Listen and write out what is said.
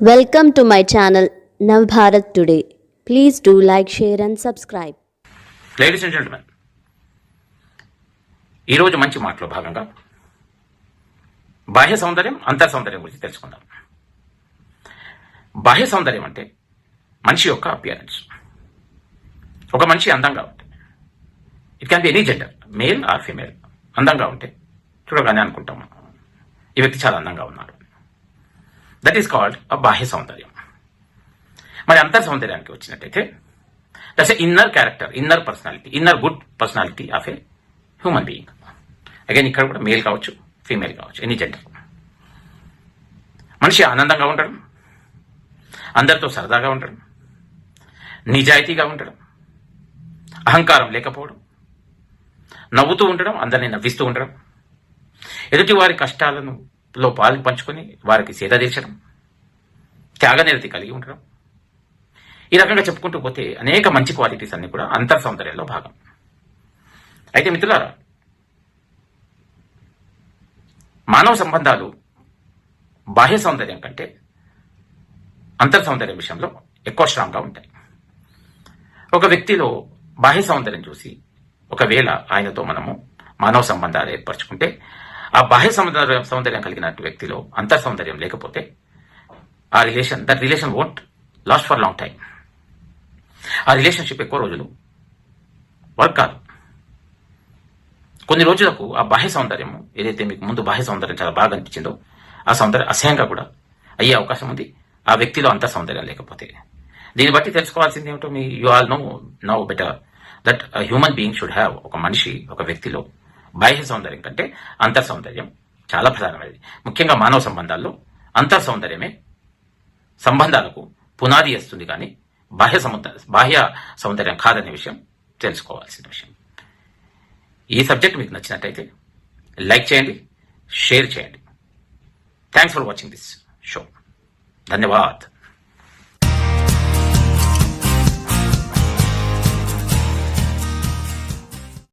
Welcome to my channel Nav Bharat today please do like share and subscribe ladies and gentlemen ఈరోజు మంచి మాటలో భాగంగా బాహ్య సౌందర్యం అంతర్ సౌందర్యం గురించి తెలుసుకుందాం. బాహ్య సౌందర్యం అంటే మనిషి యొక్క అపియరెన్స్ ఒక మనిషి అందంగా ఉంటే it can be any gender male or female అందంగా ఉంటే చూడగానే అనుకుంటాం ఈ వ్యక్తి చాలా అందంగా ఉన్నాడు దట్ ఈస్ కాల్డ్ అ బాహ్య సౌందర్యం. మరి అంతర్ సౌందర్యానికి వచ్చినట్టయితే that's inner character inner personality inner good personality of a human being again ఇక్కడ కూడా మేల్ కావచ్చు ఫీమేల్ కావచ్చు ఎనీ జెండర్ మనిషి ఆనందంగా ఉండడం అందరితో సరదాగా ఉండడం నిజాయితీగా ఉండడం అహంకారం లేకపోవడం నవ్వుతూ ఉండడం అందరినీ నవ్విస్తూ ఉండడం ఎదుటి వారి కష్టాలను లో పాలు పంచుకొని వారికి సేద తీర్చడం త్యాగనిరతి కలిగి ఉండడం. ఈ రకంగా చెప్పుకుంటూ పోతే అనేక మంచి క్వాలిటీస్ అన్ని కూడా అంతర్ సౌందర్యంలో భాగం. అయితే మిత్రులారా మానవ సంబంధాలు బాహ్య సౌందర్యం కంటే అంతర్ సౌందర్యం విషయంలో ఎక్కువ స్ట్రాంగ్గా ఉంటాయి. ఒక వ్యక్తిలో బాహ్య సౌందర్యం చూసి ఒకవేళ ఆయనతో మనము మానవ సంబంధాలు ఏర్పరచుకుంటే ఆ బాహ్య సౌందర్యం సౌందర్యం కలిగిన వ్యక్తిలో అంతర్ సౌందర్యం లేకపోతే ఆ relation that relation won't last for long time ఆ రిలేషన్షిప్ ఎక్కువ రోజులు వర్క్ కాదు. కొన్ని రోజులకు ఆ బాహ్య సౌందర్యము ఏదైతే మీకు ముందు బాహ్య సౌందర్యం చాలా బాగా అనిపించిందో ఆ సౌందర్యం అసహ్యంగా కూడా అయ్యే అవకాశం ఉంది. ఆ వ్యక్తిలో అంత సౌందర్యం లేకపోతే. దీన్ని బట్టి తెలుసుకోవాల్సింది ఏమిటో మీ you all know no better that human being should have ఒక మనిషి ఒక వ్యక్తిలో బాహ్య సౌందర్యం కంటే అంతర్ సౌందర్యం చాలా ప్రధానమైనది. ముఖ్యంగా మానవ సంబంధాల్లో అంతర్ సౌందర్యమే సంబంధాలకు పునాది వేస్తుంది కానీ బాహ్య సముద్ర బాహ్య సౌందర్యం కాదనే విషయం తెలుసుకోవాల్సిన విషయం. ఈ సబ్జెక్ట్ మీకు నచ్చినట్టయితే లైక్ చేయండి షేర్ చేయండి. Thanks for watching this show ధన్యవాద్.